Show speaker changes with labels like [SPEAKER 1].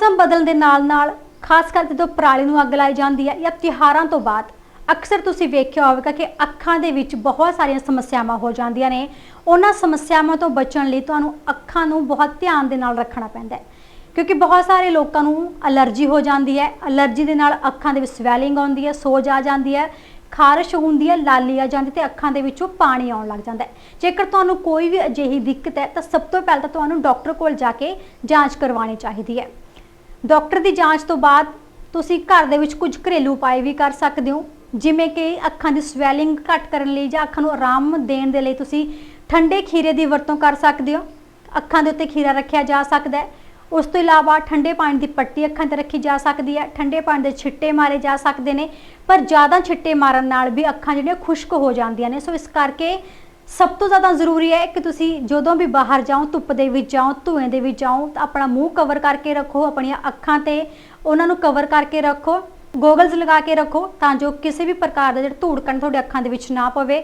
[SPEAKER 1] ਮੌਸਮ ਬਦਲਣ ਦੇ ਨਾਲ-ਨਾਲ, ਖਾਸ ਕਰ ਜਦੋਂ ਪਰਾਲੀ ਨੂੰ ਅੱਗ ਲਾਈ ਜਾਂਦੀ ਹੈ ਜਾਂ ਤਿਉਹਾਰਾਂ ਤੋਂ ਬਾਅਦ, ਅਕਸਰ ਤੁਸੀਂ ਵੇਖਿਆ ਹੋਵੇਗਾ ਕਿ ਅੱਖਾਂ ਦੇ ਵਿੱਚ ਬਹੁਤ ਸਾਰੀਆਂ ਸਮੱਸਿਆਵਾਂ ਹੋ ਜਾਂਦੀਆਂ ਨੇ। ਉਹਨਾਂ ਸਮੱਸਿਆਵਾਂ ਤੋਂ ਬਚਣ ਲਈ ਤੁਹਾਨੂੰ ਅੱਖਾਂ ਨੂੰ ਬਹੁਤ ਧਿਆਨ ਦੇ ਨਾਲ ਰੱਖਣਾ ਪੈਂਦਾ ਹੈ। ਕਿਉਂਕਿ ਬਹੁਤ ਸਾਰੇ ਲੋਕਾਂ ਨੂੰ ਅਲਰਜੀ ਹੋ ਜਾਂਦੀ ਹੈ। ਅਲਰਜੀ ਦੇ ਨਾਲ ਅੱਖਾਂ ਦੇ ਵਿੱਚ ਸਵੈਲਿੰਗ ਆਉਂਦੀ ਹੈ, ਸੋਜ ਆ ਜਾਂਦੀ ਹੈ, ਖਾਰਸ਼ ਹੁੰਦੀ ਹੈ, ਲਾਲੀ ਆ ਜਾਂਦੀ ਤੇ ਅੱਖਾਂ ਦੇ ਵਿੱਚੋਂ ਪਾਣੀ ਆਉਣ ਲੱਗ ਜਾਂਦਾ ਹੈ। ਜੇਕਰ ਤੁਹਾਨੂੰ ਕੋਈ ਵੀ ਅਜਿਹੀ ਦਿੱਕਤ ਹੈ ਤਾਂ ਸਭ ਤੋਂ ਪਹਿਲਾਂ ਤਾਂ ਤੁਹਾਨੂੰ ਡਾਕਟਰ ਕੋਲ ਜਾ ਕੇ ਜਾਂਚ ਕਰਵਾਉਣੀ ਚਾਹੀਦੀ ਹੈ। ਡਾਕਟਰ ਦੀ ਜਾਂਚ ਤੋਂ ਬਾਅਦ ਤੁਸੀਂ ਘਰ ਦੇ ਵਿੱਚ ਕੁਝ ਘਰੇਲੂ ਉਪਾਅ ਵੀ ਕਰ ਸਕਦੇ ਹੋ, ਜਿਵੇਂ ਕਿ ਅੱਖਾਂ ਦੀ ਸਵੈਲਿੰਗ ਘੱਟ ਕਰਨ ਲਈ ਜਾਂ ਅੱਖਾਂ ਨੂੰ ਆਰਾਮ ਦੇਣ ਦੇ ਲਈ ਤੁਸੀਂ ਠੰਡੇ ਖੀਰੇ ਦੀ ਵਰਤੋਂ ਕਰ ਸਕਦੇ ਹੋ। ਅੱਖਾਂ ਦੇ ਉੱਤੇ ਖੀਰਾ ਰੱਖਿਆ ਜਾ ਸਕਦਾ ਹੈ। ਉਸ ਤੋਂ ਇਲਾਵਾ ਠੰਡੇ ਪਾਣੀ ਦੀ ਪੱਟੀ ਅੱਖਾਂ ਤੇ ਰੱਖੀ ਜਾ ਸਕਦੀ ਹੈ। ਠੰਡੇ ਪਾਣੀ ਦੇ ਛਿੱਟੇ ਮਾਰੇ ਜਾ ਸਕਦੇ ਨੇ, ਪਰ ਜ਼ਿਆਦਾ ਛਿੱਟੇ ਮਾਰਨ ਨਾਲ ਵੀ ਅੱਖਾਂ ਜਿਹੜੀਆਂ ਖੁਸ਼ਕ ਹੋ ਜਾਂਦੀਆਂ ਨੇ। ਸੋ ਇਸ ਕਰਕੇ ਸਭ ਤੋਂ ਜ਼ਿਆਦਾ ਜ਼ਰੂਰੀ ਹੈ ਕਿ ਤੁਸੀਂ ਜਦੋਂ ਵੀ ਬਾਹਰ ਜਾਓ, ਧੁੱਪ ਦੇ ਵਿੱਚ ਜਾਓ, ਧੂਏ ਦੇ ਵਿੱਚ ਜਾਓ, ਤਾਂ ਆਪਣਾ ਮੂੰਹ ਕਵਰ ਕਰਕੇ ਰੱਖੋ, ਆਪਣੀਆਂ ਅੱਖਾਂ ਤੇ ਉਹਨਾਂ ਨੂੰ ਕਵਰ ਕਰਕੇ ਰੱਖੋ ਗੋਗਲਸ ਲਗਾ ਕੇ ਰੱਖੋ ਤਾਂ ਜੋ ਕਿਸੇ ਵੀ ਪ੍ਰਕਾਰ ਦਾ ਜਿਹੜਾ ਧੂੜ ਕਣ ਤੁਹਾਡੇ ਅੱਖਾਂ ਦੇ ਵਿੱਚ ਨਾ ਪਵੇ।